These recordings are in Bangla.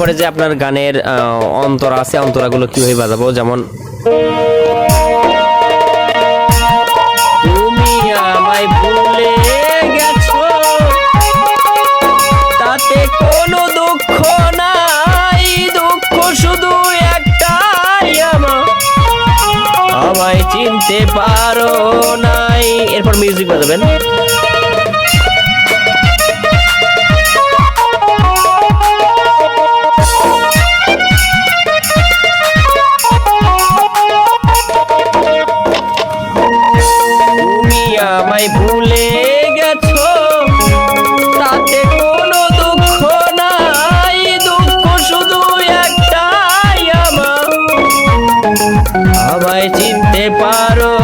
এরপরে যে আপনার গানের অন্তরা আছে, অন্তরাগুলো কীভাবে বাজাবো? যেমন তাতে কোনো দুঃখ শুধু চিনতে পারো নাই। এরপর মিউজিক বাজাবেন। চিনতে পারো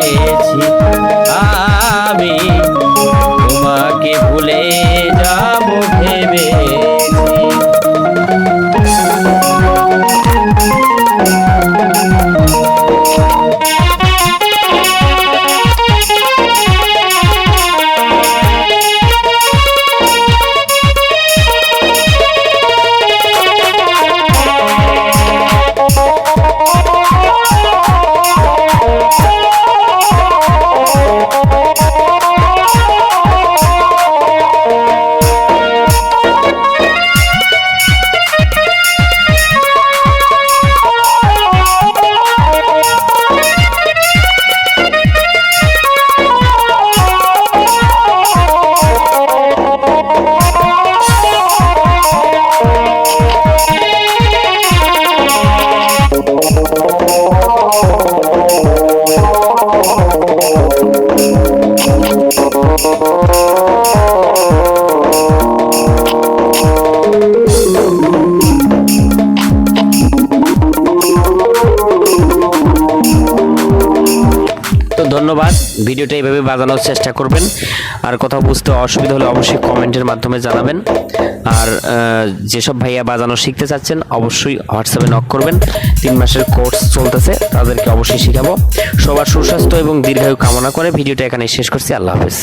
ভেবেছি আমি তোমাকে ভুলে যাব ভেবেছি। তো ধন্যবাদ। ভিডিওটা এইভাবে বাজানোর চেষ্টা করবেন। আর কোথাও বুঝতে অসুবিধা হলে অবশ্যই কমেন্টের মাধ্যমে জানাবেন। আর যেসব ভাইয়া বাজানো শিখতে চাচ্ছেন, অবশ্যই হোয়াটসঅ্যাপে নক করবেন। তিন মাসের কোর্স চলতেছে, তাদেরকে অবশ্যই শেখাবো। সবার সুস্বাস্থ্য এবং দীর্ঘায়ু কামনা করে ভিডিওটা এখানে শেষ করছি। আল্লাহ হাফেজ।